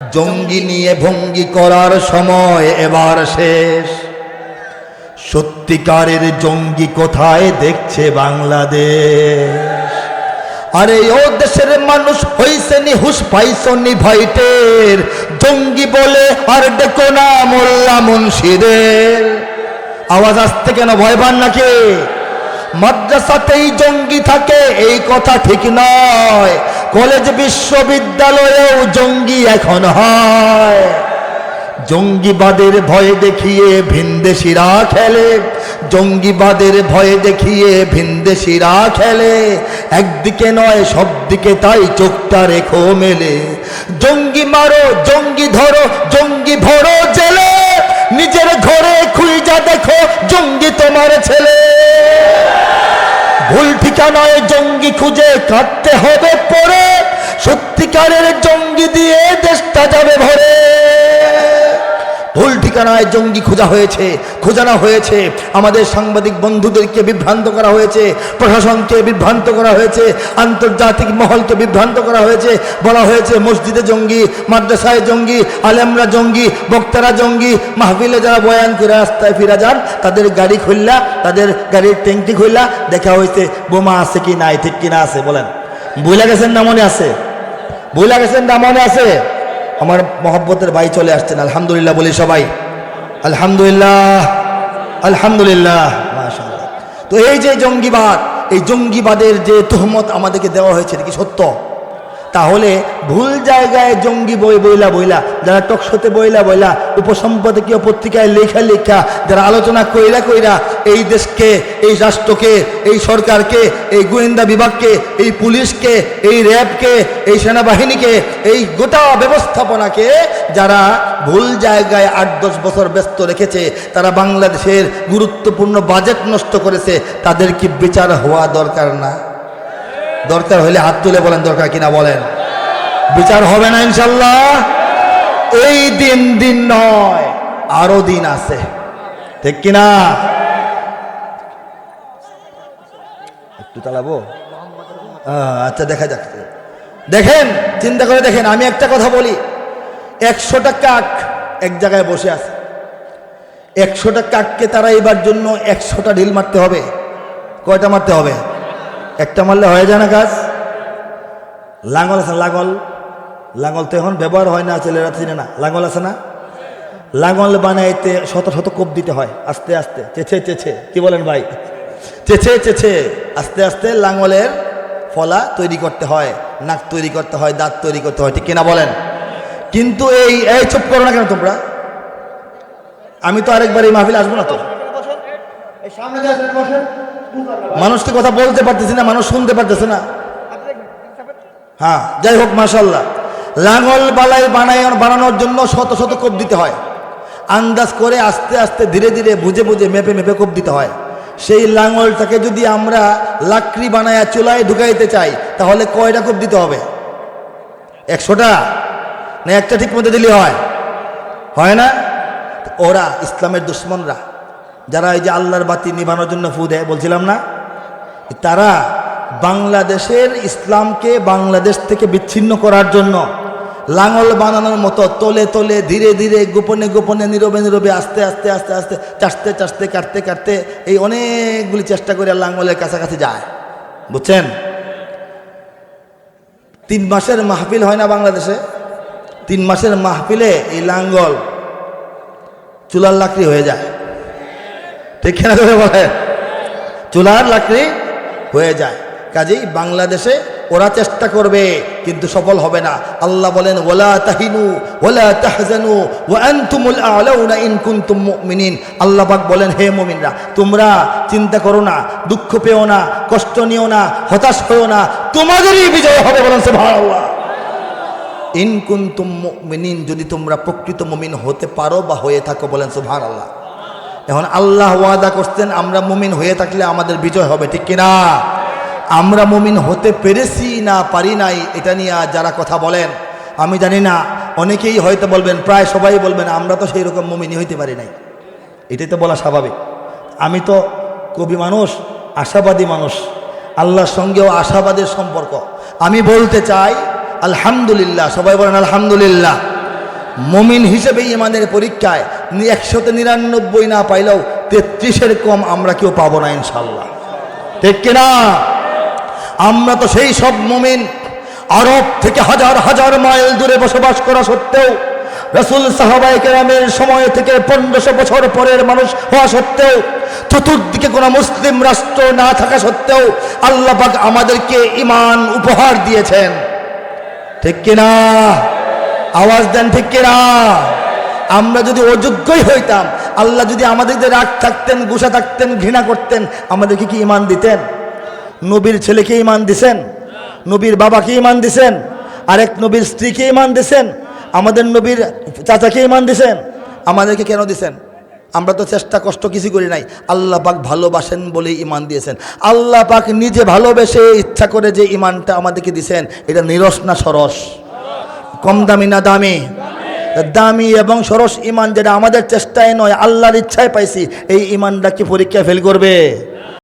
জঙ্গি নিয়ে ভঙ্গি করার সময় এবার শেষ। সত্যিকারের জঙ্গি কোথায় দেখছে বাংলাদেশ? আরে ও দেশের মানুষ হইছে নি, হুশ পাইছনি ভাইটের। জঙ্গি বলে আর ডেকো না মোল্লা মুন্সিদের। আওয়াজ আসতে কেন, ভয় পান নাকি? মাদ্রাসাতেই জঙ্গি থাকে, এই কথা ঠিক নয়। কলেজ বিশ্ববিদ্যালয়েও জঙ্গি এখন হয়। জঙ্গিবাদের ভয় দেখিয়ে ভিনদেশিরা খেলে। জঙ্গিবাদের ভয় দেখিয়ে ভিনদেশিরা খেলে। একদিকে নয় সব দিকে তাই চোখটা রেখো মেলে। জঙ্গি মারো, জঙ্গি ধরো, জঙ্গি ভরো জেলে। নিজের ঘরে খুঁজা দেখো, জঙ্গি তোমার ছেলে। ভুল ঠিকানায় জঙ্গি খুঁজে কাটতে হবে। সত্যিকারের জঙ্গি দিয়ে দেশটা যাবে ভরে। ভুল ঠিকানায় জঙ্গি খোঁজা হয়েছে, খোঁজানো হয়েছে। আমাদের সাংবাদিক বন্ধুদেরকে বিভ্রান্ত করা হয়েছে, প্রশাসনকে বিভ্রান্ত করা হয়েছে, আন্তর্জাতিক মহলকে বিভ্রান্ত করা হয়েছে। বলা হয়েছে, মসজিদে জঙ্গি, মাদ্রাসায় জঙ্গি, আলেমরা জঙ্গি, বক্তারা জঙ্গি, মাহফিলে যারা বয়ান করে রাস্তায় ফিরা যান, তাদের গাড়ি খুললা, তাদের গাড়ির ট্যাঙ্কি খুললা, দেখা হয়েছে বোমা আছে কি নাই, ঠিক কিনা আছে, বলেন। বুঝলা গেছেন না মনে আছে? বুঝলা গেছেন না, মনে আছে? আমার মহব্বতের ভাই চলে আসছেন, আলহামদুলিল্লাহ বলি সবাই। আলহামদুলিল্লাহ আলহামদুলিল্লাহ তো এই যে জঙ্গিবাদ, এই জঙ্গিবাদের যে তহমত আমাদেরকে দেওয়া হয়েছে কি সত্য? তাহলে ভুল জায়গায় জঙ্গি বই বইলা বইলা, যারা টকশোতে বইলা বইলা, উপসম্পাদকীয় পত্রিকায় লেখা লেখা, যারা আলোচনা কইরা কইরা এই দেশকে, এই রাষ্ট্রকে, এই সরকারকে, এই গোয়েন্দা বিভাগকে, এই পুলিশকে, এই র্যাবকে, এই সেনাবাহিনীকে, এই গোটা ব্যবস্থাপনাকে যারা ভুল জায়গায় আট দশ বছর ব্যস্ত রেখেছে, তারা বাংলাদেশের গুরুত্বপূর্ণ বাজেট নষ্ট করেছে, তাদের কি বিচার হওয়া দরকার না? দরকার হলে হাত তুলে বলেন, দরকার কিনা বলেন। বিচার হবে না, ইনশাল্লাহ। এই দিন দিন নয়, আরও দিন আছে। ঠিক কিনা? একটু চালাবো? আচ্ছা দেখা যাক। দেখেন, চিন্তা করে দেখেন, আমি একটা কথা বলি। একশোটা কাক এক জায়গায় বসে আছে। একশোটা কাককে তারা এবার জন্য একশোটা ঢিল মারতে হবে। কয়টা মারতে হবে? একটা মারলে হয়ে যায় না গাছ না, লাঙ্গল লাঙ্গল তো এখন ব্যবহার হয় না ছেলেরা চিনে না। লাঙ্গল আছে না? লাঙ্গল বানাইতে শত শত কোপ দিতে হয় আস্তে আস্তে। চেছে চেছে কি বলেন ভাই? চেছে চেছে আস্তে আস্তে লাঙ্গলের ফলা তৈরি করতে হয় নাক তৈরি করতে হয় দাঁত তৈরি করতে হয় ঠিক কিনা বলেন? কিন্তু এই এই চুপ করো না কেন তোমরা? আমি তো আরেকবার এই মাহফিলে আসব না তো। সামনে মানুষকে কথা বলতে পারতেছি না, মানুষ শুনতে পারতেছে না। হ্যাঁ যাই হোক মাসাল্লাহ লাঙল বালাই বানাই বানানোর জন্য শত শত কোপ দিতে হয়। আন্দাজ করে আস্তে আস্তে ধীরে ধীরে বুঝে বুঝে মেপে মেপে কোপ দিতে হয়। সেই লাঙলটাকে যদি আমরা লাকড়ি বানায়া চুলায় ঢুকাইতে চাই, তাহলে কয়টা কোপ দিতে হবে? একশোটা? না, একটা ঠিক মতো দিলে হয়? হয় না? ওরা, ইসলামের দুশ্মনরা। যারা এই যে আল্লাহর বাতি নিভানোর জন্য ফু দেয়, বলছিলাম না? তারা বাংলাদেশের ইসলামকে বাংলাদেশ থেকে বিচ্ছিন্ন করার জন্য লাঙল বানানোর মতো তলে তলে ধীরে ধীরে গোপনে গোপনে নীরবে নীরবে আস্তে আস্তে আস্তে আস্তে চাষতে চাষতে কাটতে কাটতে এই অনেকগুলি চেষ্টা করে লাঙলের কাছাকাছি যায়। বুঝছেন? তিন মাসের মাহফিল হয় না বাংলাদেশে? তিন মাসের মাহফিলে এই লাঙ্গল চুলার লাকড়ি হয়ে যায়। ঠিক কিনা করে বলে? চুলার লাকড়ি হয়ে যায়। কাজেই বাংলাদেশে ওরা চেষ্টা করবে, কিন্তু সফল হবে না। আল্লাহ বলেন ওলা তাহিনু ওলা তাহজানু ও আনতুমুল আলাউনা ইন কুনতুম মুমিনিন। আল্লাহ বলেন, হে মুমিনরা, তোমরা চিন্তা করো না, দুঃখ পেও না, কষ্ট নিও না, হতাশ হও না, তোমাদেরই বিজয় হবে বলেন সে সুবহানাল্লাহ। ইন কুনতুম মুমিনিন, যদি তোমরা প্রকৃত মুমিন হতে পারো বা হয়ে থাকো বলেন সে সুবহানাল্লাহ। এখন আল্লাহ ওয়াদা করতেন আমরা মুমিন হয়ে থাকলে আমাদের বিজয় হবে, ঠিক কিনা? আমরা মুমিন হতে পেরেছি না পারি নাই, এটা নিয়ে যারা কথা বলেন, আমি জানি না, অনেকেই হয়তো বলবেন, প্রায় সবাই বলবেন, আমরা তো সেই রকম মুমিনই হইতে পারি নাই। এটাই তো বলা স্বাভাবিক। আমি তো কবি মানুষ, আশাবাদী মানুষ, আল্লাহর সঙ্গেও আশাবাদের সম্পর্ক। আমি বলতে চাই, আলহামদুলিল্লাহ, সবাই বলেন আলহামদুলিল্লাহ, মুমিন হিসেবেই ইমানের পরীক্ষায় একশোতে নিরানব্বই না পাইলেও তেত্রিশের কম আমরা কেউ পাবো না ইনশাল্লাহ। ঠিক কিনা? আমরা তো সেই সব মমিন, আরব থেকে হাজার হাজার মাইল দূরে বসবাস করা সত্ত্বেও, রসুল সাহাবাই কেরামের সময় থেকে পনেরোশো বছর পরের মানুষ হওয়া সত্ত্বেও, চতুর্দিকে কোনো মুসলিম রাষ্ট্র না থাকা সত্ত্বেও আল্লাপাক আমাদেরকে ইমান উপহার দিয়েছেন। ঠিক কিনা? আওয়াজ দেন ঠিক কিনা? আমরা যদি অযোগ্যই হইতাম, আল্লাহ যদি আমাদেরকে রাগ থাকতেন, গুসা থাকতেন, ঘৃণা করতেন, আমাদেরকে কি ইমান দিতেন? নবীর ছেলেকে ইমান দিছেন? নবীর বাবাকে ইমান দিছেন? আরেক নবীর স্ত্রীকে ইমান দিছেন? আমাদের নবীর চাচাকে ইমান দিছেন? আমাদেরকে কেন দিছেন? আমরা তো চেষ্টা কষ্ট কিছু করি নাই। আল্লাহ পাক ভালোবাসেন বলেই ইমান দিয়েছেন। আল্লাহ পাক নিজে ভালোবেসে ইচ্ছা করে যে ইমানটা আমাদেরকে দিছেন, এটা নিরস না সরস? কম দামি না দামি? দামি এবং সরস ইমান যেটা আমাদের চেষ্টায় নয়, আল্লাহর ইচ্ছায় পাইছি, এই ইমানটা কি পরীক্ষা ফেল করবে?